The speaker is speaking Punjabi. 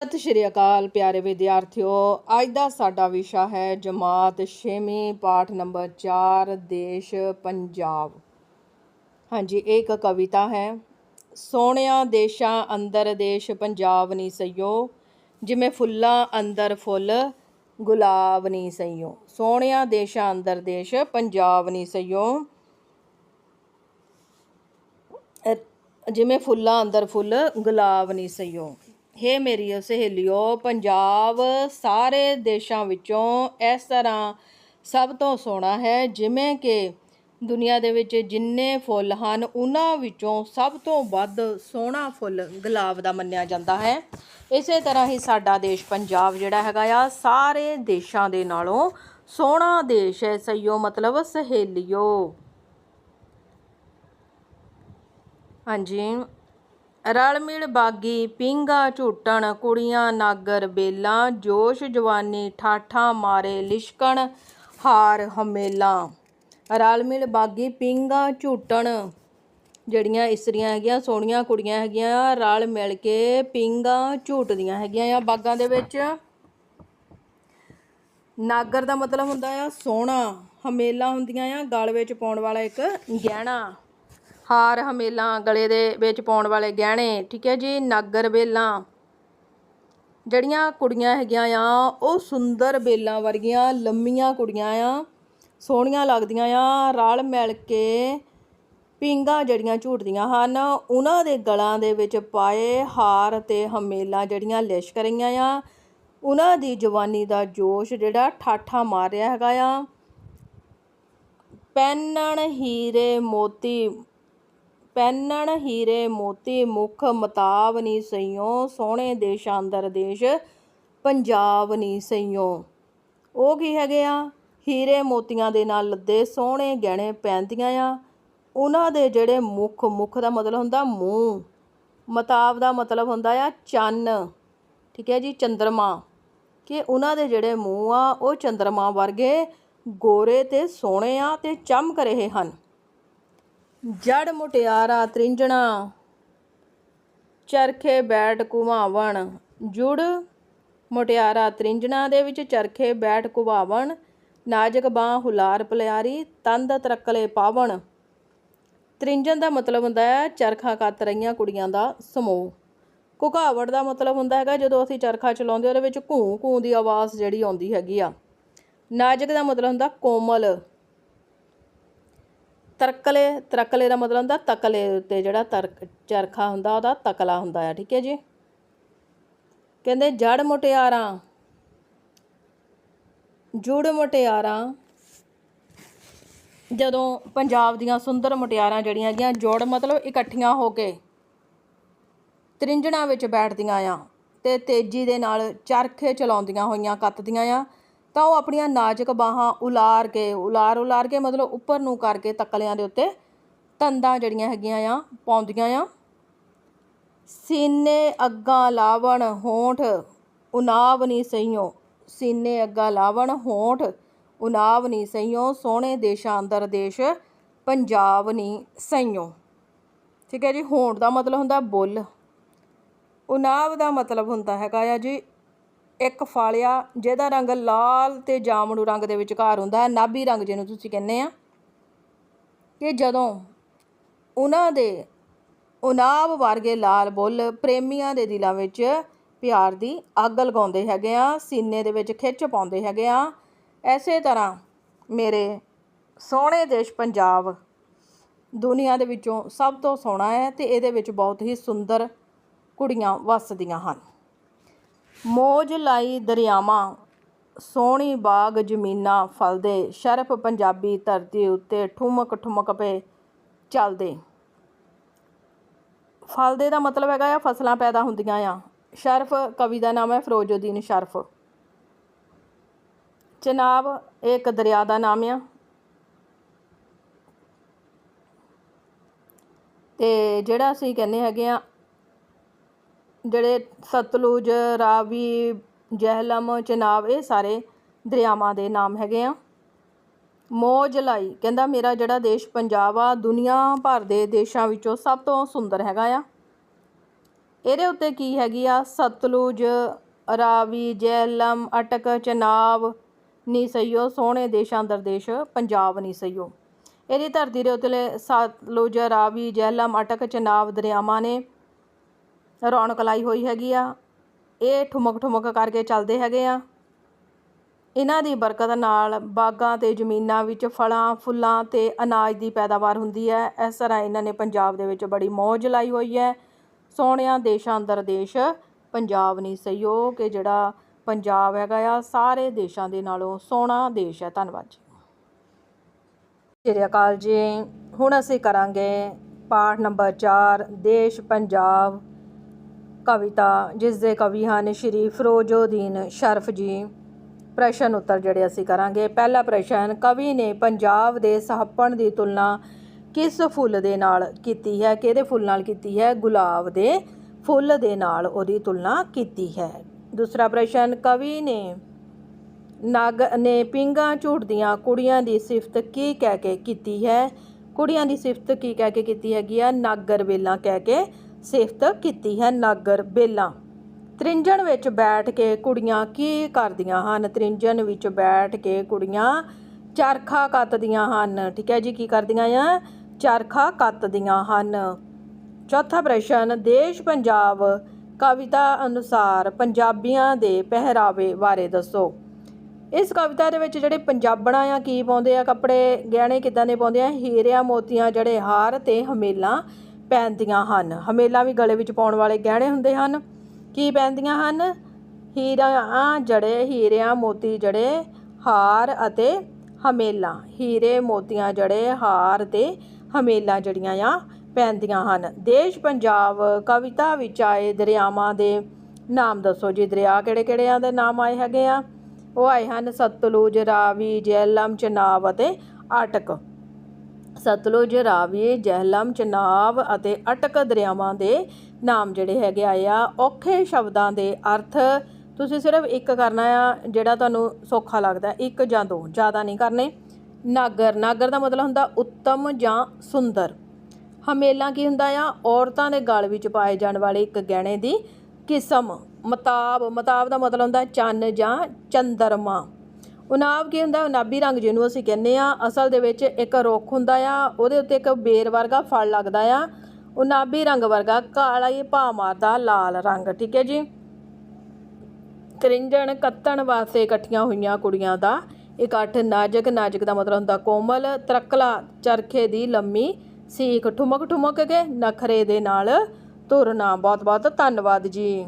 ਸਤਿ ਸ਼੍ਰੀ ਅਕਾਲ ਪਿਆਰੇ ਵਿਦਿਆਰਥੀਓ, ਅੱਜ ਦਾ ਸਾਡਾ ਵਿਸ਼ਾ ਹੈ ਜਮਾਤ 6ਵੀਂ ਪਾਠ ਨੰਬਰ 4 ਦੇਸ਼ ਪੰਜਾਬ। ਹਾਂਜੀ, ਇਹ ਇੱਕ ਕਵਿਤਾ ਹੈ। ਸੋਹਣਿਆਂ ਦੇਸ਼ਾਂ ਅੰਦਰ ਦੇਸ਼ ਪੰਜਾਬ ਨਹੀਂ ਸਈਓ, ਜਿਵੇਂ ਫੁੱਲਾਂ ਅੰਦਰ ਫੁੱਲ, ਗੁਲਾਬ ਨਹੀਂ ਸਈਓ। ਸੋਹਣਿਆਂ ਦੇਸ਼ਾਂ ਅੰਦਰ ਦੇਸ਼ ਪੰਜਾਬ ਨੀ ਸਈਓ ਜਿਵੇਂ ਫੁੱਲਾਂ ਅੰਦਰ ਫੁੱਲ, ਗੁਲਾਬ ਨਹੀਂ ਸਈਓ। ਹੇ ਮੇਰੀ ਸਹੇਲਿਓ, ਪੰਜਾਬ ਸਾਰੇ ਦੇਸ਼ਾਂ ਵਿੱਚੋਂ ਇਸ ਤਰ੍ਹਾਂ ਸਭ ਤੋਂ ਸੋਹਣਾ ਹੈ, ਜਿਵੇਂ ਕਿ ਦੁਨੀਆ ਦੇ ਵਿੱਚ ਜਿੰਨੇ ਫੁੱਲ ਹਨ, ਉਹਨਾਂ ਵਿੱਚੋਂ ਸਭ ਤੋਂ ਵੱਧ ਸੋਹਣਾ ਫੁੱਲ ਗੁਲਾਬ ਦਾ ਮੰਨਿਆ ਜਾਂਦਾ ਹੈ। ਇਸੇ ਤਰ੍ਹਾਂ ਹੀ ਸਾਡਾ ਦੇਸ਼ ਪੰਜਾਬ ਜਿਹੜਾ ਹੈਗਾ ਆ, ਸਾਰੇ ਦੇਸ਼ਾਂ ਦੇ ਨਾਲੋਂ ਸੋਹਣਾ ਦੇਸ਼ ਹੈ ਸਈਓ ਮਤਲਬ ਸਹੇਲਿਓ। ਹਾਂਜੀ। ਰਲ ਮਿਲ ਬਾਗੀ ਪਿੰਗਾ ਝੂਟਣ, ਕੁੜੀਆਂ ਨਾਗਰ ਬੇਲਾਂ, ਜੋਸ਼ ਜਵਾਨੀ ਠਾਠਾਂ ਮਾਰੇ ਲਿਸ਼ਕਣ, ਹਾਰ ਹਮੇਲਾਂ। ਰਲ ਮਿਲ ਬਾਗੀ, ਪੀਂਘਾਂ ਝੂਟਣ, ਜਿਹੜੀਆਂ ਇਸਤਰੀਆਂ ਹੈਗੀਆਂ, ਸੋਹਣੀਆਂ ਕੁੜੀਆਂ ਹੈਗੀਆਂ, ਰਲ ਮਿਲ ਕੇ ਪੀਂਘਾਂ ਝੂਟਦੀਆਂ ਹੈਗੀਆਂ ਆ ਬਾਗਾਂ ਦੇ ਵਿੱਚ। ਨਾਗਰ ਦਾ ਮਤਲਬ ਹੁੰਦਾ ਆ ਸੋਹਣਾ, ਹਮੇਲਾ ਹੁੰਦੀਆਂ ਆ, ਗਲ ਵਿੱਚ ਪਾਉਣ ਵਾਲਾ ਇੱਕ ਗਹਿਣਾ। ਹਾਰ ਹਮੇਲਾਂ ਗਲੇ ਦੇ ਵਿੱਚ ਪਾਉਣ ਵਾਲੇ ਗਹਿਣੇ, ਠੀਕ ਹੈ ਜੀ, ਨਾਗਰ ਬੇਲਾਂ ਜਿਹੜੀਆਂ ਕੁੜੀਆਂ ਹੈਗੀਆਂ ਆ, ਉਹ ਸੁੰਦਰ ਬੇਲਾਂ ਵਰਗੀਆਂ, ਲੰਮੀਆਂ ਕੁੜੀਆਂ ਆ, ਸੋਹਣੀਆਂ ਲੱਗਦੀਆਂ ਆ, ਰਲ ਮਿਲ ਕੇ ਪਿੰਗਾ ਜਿਹੜੀਆਂ ਝੂਟਦੀਆਂ ਹਨ, ਉਹਨਾਂ ਦੇ ਗਲਾਂ ਦੇ ਵਿੱਚ ਪਾਏ ਹਾਰ ਤੇ ਹਮੇਲਾਂ ਜਿਹੜੀਆਂ ਲਿਸ਼ਕ ਰਹੀਆਂ ਆ। ਉਹਨਾਂ ਦੀ ਜਵਾਨੀ ਦਾ ਜੋਸ਼ ਜਿਹੜਾ ਠਾਠਾ ਮਾਰ ਰਿਹਾ ਹੈਗਾ ਆ। ਪੈਨਣ, ਹੀਰੇ, ਮੋਤੀ ਪਹਿਨਣ ਹੀਰੇ ਮੋਤੀ ਮੁਖ ਮਤਾਬ ਨੀ ਸਈਓ, ਸੋਹਣੇ ਦੇਸ਼ਾਂ ਅੰਦਰ ਦੇਸ਼ ਪੰਜਾਬ ਨੀ ਸਈਓ। ਉਹ ਕੀ ਹੈਗੇ ਆ? ਹੀਰੇ ਮੋਤੀਆਂ ਦੇ ਨਾਲ ਲੱਦੇ ਸੋਹਣੇ ਗਹਿਣੇ ਪਹਿਨਦੀਆਂ ਆ। ਉਹਨਾਂ ਦੇ ਜਿਹੜੇ ਮੁਖ ਮੁਖ ਦਾ ਮਤਲਬ ਹੁੰਦਾ ਮੂੰਹ। ਮਤਾਬ ਦਾ ਮਤਲਬ ਹੁੰਦਾ ਆ ਚੰਨ। ਠੀਕ ਹੈ ਜੀ, ਚੰਦਰਮਾ। ਕਿ ਉਹਨਾਂ ਦੇ ਜਿਹੜੇ ਮੂੰਹ ਆ, ਉਹ ਚੰਦਰਮਾ ਵਰਗੇ ਗੋਰੇ ਤੇ ਸੋਹਣੇ ਆ ਤੇ ਚਮਕ ਰਹੇ ਹਨ। ਜੜ ਮੁਟਿਆਰਾ ਤ੍ਰਿੰਜਣਾ, ਚਰਖੇ ਬੈਠ ਘੁਮਾਵਣ। ਜੁੜ ਮੁਟਿਆਰਾ ਤ੍ਰਿੰਜਣਾ ਦੇ ਵਿੱਚ ਚਰਖੇ ਬੈਠ ਘੁਮਾਵਣ, ਨਾਜ਼ਕ ਬਾਹ ਹੁਲਾਰ ਪਲਿਆਰੀ ਤੰਦ ਤਰਕਲੇ ਪਾਵਣ। ਤ੍ਰਿੰਜਣ ਦਾ ਮਤਲਬ ਹੁੰਦਾ ਹੈ ਚਰਖਾ ਕੱਤ ਰਹੀਆਂ ਕੁੜੀਆਂ ਦਾ ਸਮੂਹ। ਘੁਕਾਵੜ ਦਾ ਮਤਲਬ ਹੁੰਦਾ ਹੈਗਾ ਜਦੋਂ ਅਸੀਂ ਚਰਖਾ ਚਲਾਉਂਦੇ ਉਹਦੇ ਵਿੱਚ ਘੂੰ ਘੂੰ ਦੀ ਆਵਾਜ਼ ਜਿਹੜੀ ਆਉਂਦੀ ਹੈਗੀ ਆ। ਨਾਜ਼ਕ ਦਾ ਮਤਲਬ ਹੁੰਦਾ ਕੋਮਲ। ਤਰਕਲੇ ਤਰਕਲੇ ਦਾ ਮਤਲਬ ਹੁੰਦਾ ਤਕਲੇ ਉੱਤੇ ਜਿਹੜਾ ਤਰਕ, ਚਰਖਾ ਹੁੰਦਾ, ਉਹਦਾ ਤਕਲਾ ਹੁੰਦਾ ਹੈ ਠੀਕ ਹੈ ਜੀ? ਕਹਿੰਦੇ ਜੜ ਮੁਟਿਆਰਾਂ, ਜੁੜ ਮੁਟਿਆਰਾਂ, ਜਦੋਂ ਪੰਜਾਬ ਦੀਆਂ ਸੁੰਦਰ ਮੁਟਿਆਰਾਂ ਜਿਹੜੀਆਂ ਹੈਗੀਆਂ, ਜੋੜ ਮਤਲਬ ਇਕੱਠੀਆਂ ਹੋ ਕੇ ਤ੍ਰਿੰਜਣਾ ਵਿੱਚ ਬੈਠਦੀਆਂ ਆ ਤੇ ਤੇਜ਼ੀ ਦੇ ਨਾਲ ਚਰਖੇ ਚਲਾਉਂਦੀਆਂ ਹੋਈਆਂ, ਕੱਤਦੀਆਂ ਆ ਤਾਂ ਉਹ ਆਪਣੀਆਂ ਨਾਜ਼ੁਕ ਬਾਹਾਂ ਉਲਾਰ ਕੇ, ਉਲਾਰ ਉਲਾਰ ਕੇ ਮਤਲਬ ਉੱਪਰ ਨੂੰ ਕਰਕੇ ਤਕਲਿਆਂ ਦੇ ਉੱਤੇ ਤੰਦਾਂ ਜਿਹੜੀਆਂ ਹੈਗੀਆਂ ਆ, ਪਾਉਂਦੀਆਂ ਆ। ਸੀਨੇ ਅੱਗਾ ਲਾਵਣ ਹੋਂਠ, ਉਨਾਵ ਨਹੀਂ ਸਈਓ। ਸੀਨੇ ਅੱਗਾ ਲਾਵਣ ਹੋਂਠ, ਉਨਾਵ ਨਹੀਂ ਸਈਓ। ਸੋਹਣੇ ਦੇਸ਼ਾਂ ਅੰਦਰ ਦੇਸ਼, ਪੰਜਾਬ ਨੀ ਸਈਓ। ਠੀਕ ਹੈ ਜੀ, ਹੋਂਠ ਦਾ ਮਤਲਬ ਹੁੰਦਾ ਬੁੱਲ। ਉਨਾਵ ਦਾ ਮਤਲਬ ਹੁੰਦਾ ਹੈਗਾ ਆ ਜੀ ਇੱਕ ਫਾਲਿਆ ਜਿਹਦਾ ਰੰਗ ਲਾਲ ਤੇ ਜਾਮਣੂ ਰੰਗ ਦੇ ਵਿਚਕਾਰ ਹੁੰਦਾ ਹੈ, ਨਾਭੀ ਰੰਗ ਜਿਹਨੂੰ ਤੁਸੀਂ ਕਹਿੰਦੇ ਆ। ਕਿ ਜਦੋਂ ਉਹਨਾਂ ਦੇ ਉਨਾਵ ਵਰਗੇ ਲਾਲ ਬੁੱਲ ਪ੍ਰੇਮੀਆਂ ਦੇ ਦਿਲਾਂ ਵਿੱਚ ਪਿਆਰ ਦੀ ਅੱਗ ਲਗਾਉਂਦੇ ਹੈਗੇ ਆ, ਸੀਨੇ ਦੇ ਵਿੱਚ ਖਿੱਚ ਪਾਉਂਦੇ ਹੈਗੇ ਆ, ਐਸੇ ਤਰ੍ਹਾਂ ਮੇਰੇ ਸੋਹਣੇ ਦੇਸ਼ ਪੰਜਾਬ ਦੁਨੀਆ ਦੇ ਵਿੱਚੋਂ ਸਭ ਤੋਂ ਸੋਹਣਾ ਹੈ ਤੇ ਇਹਦੇ ਵਿੱਚ ਬਹੁਤ ਹੀ ਸੁੰਦਰ ਕੁੜੀਆਂ ਵੱਸਦੀਆਂ ਹਨ। ਮੌਜ ਲਾਈ ਦਰਿਆਵਾਂ, ਸੋਹਣੀ ਬਾਗ ਜ਼ਮੀਨਾਂ ਫਲਦੇ ਸ਼ਰਫ ਪੰਜਾਬੀ ਧਰਤੀ ਉੱਤੇ ਠੁਮਕ ਠੁਮਕ ਪਏ ਚੱਲਦੇ। ਫਲਦੇ ਦਾ ਮਤਲਬ ਹੈਗਾ ਆ, ਫਸਲਾਂ ਪੈਦਾ ਹੁੰਦੀਆਂ ਆ। ਸ਼ਰਫ, ਕਵੀ ਦਾ ਨਾਮ ਹੈ ਫਿਰੋਜ਼ਉਦੀਨ ਸ਼ਰਫ। ਚਨਾਬ, ਇਹ ਇੱਕ ਦਰਿਆ ਦਾ ਨਾਮ ਆ। ਤੇ ਜਿਹੜਾ ਅਸੀਂ ਕਹਿੰਦੇ ਹੈਗੇ ਆ ਜਿਹੜੇ ਸਤਲੁਜ, ਰਾਵੀ, ਜਹਿਲਮ ਚਨਾਬ ਇਹ ਸਾਰੇ ਦਰਿਆਵਾਂ ਦੇ ਨਾਮ ਹੈਗੇ ਆ। ਮੋਜ ਲਾਈ ਕਹਿੰਦਾ ਮੇਰਾ ਜਿਹੜਾ ਦੇਸ਼ ਪੰਜਾਬ ਆ, ਦੁਨੀਆ ਭਰ ਦੇ ਦੇਸ਼ਾਂ ਵਿੱਚੋਂ ਸਭ ਤੋਂ ਸੁੰਦਰ ਹੈਗਾ ਆ। ਇਹਦੇ ਉੱਤੇ ਕੀ ਹੈਗੀ ਆ? ਸਤਲੁਜ, ਰਾਵੀ, ਜੇਹਲਮ, ਅਟਕ ਚਨਾਬ ਨੀ ਸਈਓ ਸੋਹਣੇ ਦੇਸ਼ਾਂ ਅੰਦਰ ਦੇਸ਼ ਪੰਜਾਬ ਨੀ ਸਈਓ ਇਹਦੀ ਧਰਤੀ ਦੇ ਉੱਤੇ ਸਤਲੁਜ, ਰਾਵੀ, ਜੇਹਲਮ, ਅਟਕ ਚਨਾਬ ਦਰਿਆਵਾਂ ਨੇ ਰੌਣਕ ਲਾਈ ਹੋਈ ਹੈਗੀ ਆ। ਇਹ ਠੁਮਕ ਠੁਮਕ ਕਰਕੇ ਚੱਲਦੇ ਹੈਗੇ ਆ। ਇਹਨਾਂ ਦੀ ਬਰਕਤ ਨਾਲ ਬਾਗਾਂ ਤੇ ਜ਼ਮੀਨਾਂ ਵਿੱਚ ਫਲਾਂ, ਫੁੱਲਾਂ ਤੇ ਅਨਾਜ ਦੀ ਪੈਦਾਵਾਰ ਹੁੰਦੀ ਹੈ। ਇਸ ਤਰ੍ਹਾਂ ਇਹਨਾਂ ਨੇ ਪੰਜਾਬ ਦੇ ਵਿੱਚ ਬੜੀ ਮੌਜ ਲਾਈ ਹੋਈ ਹੈ। ਸੋਹਣਿਆਂ ਦੇਸ਼ਾਂ ਅੰਦਰ ਦੇਸ਼, ਪੰਜਾਬ ਨਹੀਂ ਸਹਿਯੋਗ ਕਿ ਜਿਹੜਾ ਪੰਜਾਬ ਹੈਗਾ ਆ, ਸਾਰੇ ਦੇਸ਼ਾਂ ਦੇ ਨਾਲੋਂ ਸੋਹਣਾ ਦੇਸ਼ ਹੈ। ਧੰਨਵਾਦ ਜੀ। ਸ੍ਰੀ ਅਕਾਲ ਜੀ। ਹੁਣ ਅਸੀਂ ਕਰਾਂਗੇ ਪਾਠ ਨੰਬਰ 4 ਦੇਸ਼ ਪੰਜਾਬ। ਕਵਿਤਾ, ਜਿਸ ਦੇ ਕਵੀ ਹਨ ਸ਼੍ਰੀ ਫਿਰੋਜ਼ਉਦੀਨ ਸ਼ਰਫ ਜੀ। ਪ੍ਰਸ਼ਨ ਉੱਤਰ ਜਿਹੜੇ ਅਸੀਂ ਕਰਾਂਗੇ। ਪਹਿਲਾ ਪ੍ਰਸ਼ਨ, ਕਵੀ ਨੇ ਪੰਜਾਬ ਦੇ ਸਹੱਪਣ ਦੀ ਤੁਲਨਾ ਕਿਸ ਫੁੱਲ ਦੇ ਨਾਲ ਕੀਤੀ ਹੈ? ਕਿਹਦੇ ਫੁੱਲ ਨਾਲ ਕੀਤੀ ਹੈ? ਗੁਲਾਬ ਦੇ ਫੁੱਲ ਦੇ ਨਾਲ ਉਹਦੀ ਤੁਲਨਾ ਕੀਤੀ ਹੈ। ਦੂਸਰਾ ਪ੍ਰਸ਼ਨ, ਕਵੀ ਨੇ ਨਾਗ, ਨੇ ਪਿੰਗਾ ਝੂਟਦੀਆਂ ਕੁੜੀਆਂ ਦੀ ਸਿਫਤ ਕੀ ਕਹਿ ਕੇ ਕੀਤੀ ਹੈ? ਕੁੜੀਆਂ ਦੀ ਸਿਫਤ ਕੀ ਕਹਿ ਕੇ ਕੀਤੀ ਹੈਗੀ ਆ? ਨਾਗਰ ਵੇਲਾ ਕਹਿ ਕੇ ਸਿਫਤ ਕੀਤੀ ਹੈ ਨਾਗਰ ਬੇਲਾਂ। ਤ੍ਰਿੰਜਣ ਵਿੱਚ ਬੈਠ ਕੇ ਕੁੜੀਆਂ ਕੀ ਕਰਦੀਆਂ ਹਨ? ਤ੍ਰਿੰਜਣ ਵਿੱਚ ਬੈਠ ਕੇ ਕੁੜੀਆਂ ਚਰਖਾ ਕੱਤਦੀਆਂ ਹਨ। ਠੀਕ ਹੈ ਜੀ, ਕੀ ਕਰਦੀਆਂ ਆ? ਚਰਖਾ ਕੱਤਦੀਆਂ ਹਨ। ਚੌਥਾ ਪ੍ਰਸ਼ਨ, ਦੇਸ਼ ਪੰਜਾਬ ਕਵਿਤਾ ਅਨੁਸਾਰ ਪੰਜਾਬੀਆਂ ਦੇ ਪਹਿਰਾਵੇ ਬਾਰੇ ਦੱਸੋ। ਇਸ ਕਵਿਤਾ ਦੇ ਵਿੱਚ ਜਿਹੜੇ ਪੰਜਾਬਣਾ ਆ ਕੀ ਪਾਉਂਦੇ ਆ? ਕੱਪੜੇ ਗਹਿਣੇ ਕਿਦਾਂ ਦੇ ਪਾਉਂਦੇ ਆ? ਹੀਰਿਆਂ ਮੋਤੀਆਂ ਜਿਹੜੇ ਹਾਰ ਤੇ ਹਮੇਲਾਂ ਪਹਿਨਦੀਆਂ ਹਨ। ਹਮੇਲਾਂ ਵੀ ਗਲੇ ਵਿੱਚ ਪਾਉਣ ਵਾਲੇ ਗਹਿਣੇ ਹੁੰਦੇ ਹਨ। ਕੀ ਪਹਿਨਦੀਆਂ ਹਨ? ਹੀਰਾਂ ਜੜੇ ਹੀਰਿਆਂ ਮੋਤੀ ਜੜੇ ਹਾਰ ਅਤੇ ਹਮੇਲਾਂ। ਹੀਰੇ ਮੋਤੀਆਂ ਜੜੇ ਹਾਰ ਤੇ ਹਮੇਲਾਂ ਜੜੀਆਂ ਆ ਪਹਿਨਦੀਆਂ ਹਨ। ਦੇਸ਼ ਪੰਜਾਬ ਕਵਿਤਾ ਵਿੱਚ ਆਏ ਦਰਿਆਵਾਂ ਦੇ ਨਾਮ ਦੱਸੋ ਜੀ। ਦਰਿਆ ਕਿਹੜੇ ਕਿਹੜਿਆਂ ਦੇ ਨਾਮ ਆਏ ਹੈਗੇ ਆ? ਉਹ ਆਏ ਹਨ ਸਤਲੁਜ, ਰਾਵੀ, ਜੇਹਲਮ, ਚਨਾਬ ਅਤੇ ਆਟਕ। ਸਤਲੁਜ, ਰਾਵੀ, ਜਹਿਲਮ ਚਨਾਬ ਅਤੇ ਅਟਕ ਦਰਿਆਵਾਂ ਦੇ ਨਾਮ ਜਿਹੜੇ ਹੈਗੇ ਆਏ ਆ, ਔਖੇ ਸ਼ਬਦਾਂ ਦੇ ਅਰਥ ਤੁਸੀਂ ਸਿਰਫ ਇੱਕ ਕਰਨਾ ਆ, ਜਿਹੜਾ ਤੁਹਾਨੂੰ ਸੌਖਾ ਲੱਗਦਾ, ਇੱਕ ਜਾਂ ਦੋ, ਜ਼ਿਆਦਾ ਨਹੀਂ ਕਰਨੇ। ਨਾਗਰ ਨਾਗਰ ਦਾ ਮਤਲਬ ਹੁੰਦਾ ਉੱਤਮ ਜਾਂ ਸੁੰਦਰ। ਹਮੇਲਾ ਕੀ ਹੁੰਦਾ ਆ? ਔਰਤਾਂ ਦੇ ਗਲ ਵਿੱਚ ਪਾਏ ਜਾਣ ਵਾਲੇ ਇੱਕ ਗਹਿਣੇ ਦੀ ਕਿਸਮ। ਮਤਾਬ ਮਤਾਬ ਦਾ ਮਤਲਬ ਹੁੰਦਾ ਚੰਨ ਜਾਂ ਚੰਦਰਮਾ। ਉਨਾਬ ਕੀ ਹੁੰਦਾ ਉਨਾਬੀ ਰੰਗ ਜਿਹਨੂੰ ਅਸੀਂ ਕਹਿੰਦੇ ਆ ਅਸਲ ਦੇ ਵਿੱਚ ਇੱਕ ਰੁੱਖ ਹੁੰਦਾ ਆ, ਉਹਦੇ ਉੱਤੇ ਇੱਕ ਬੇਰ ਵਰਗਾ ਫਲ ਲੱਗਦਾ ਆ। ਉਨਾਬੀ ਰੰਗ ਵਰਗਾ ਕਾਲਾ ਹੀ ਭਾ ਮਾਰਦਾ, ਲਾਲ ਰੰਗ, ਠੀਕ ਹੈ ਜੀ? ਕਰਿੰਜਣ, ਕੱਤਣ ਵਾਸਤੇ ਇਕੱਠੀਆਂ ਹੋਈਆਂ ਕੁੜੀਆਂ ਦਾ ਇਕੱਠ ਨਾਜ਼ਕ ਨਾਜ਼ਕ ਦਾ ਮਤਲਬ ਹੁੰਦਾ ਕੋਮਲ, ਤਰਕਲਾ ਚਰਖੇ ਦੀ ਲੰਮੀ ਸੀਖ ਠੁਮਕ ਠੁਮਕ ਕੇ ਨਖਰੇ ਦੇ ਨਾਲ ਤੁਰਨਾ। ਬਹੁਤ ਬਹੁਤ ਧੰਨਵਾਦ ਜੀ।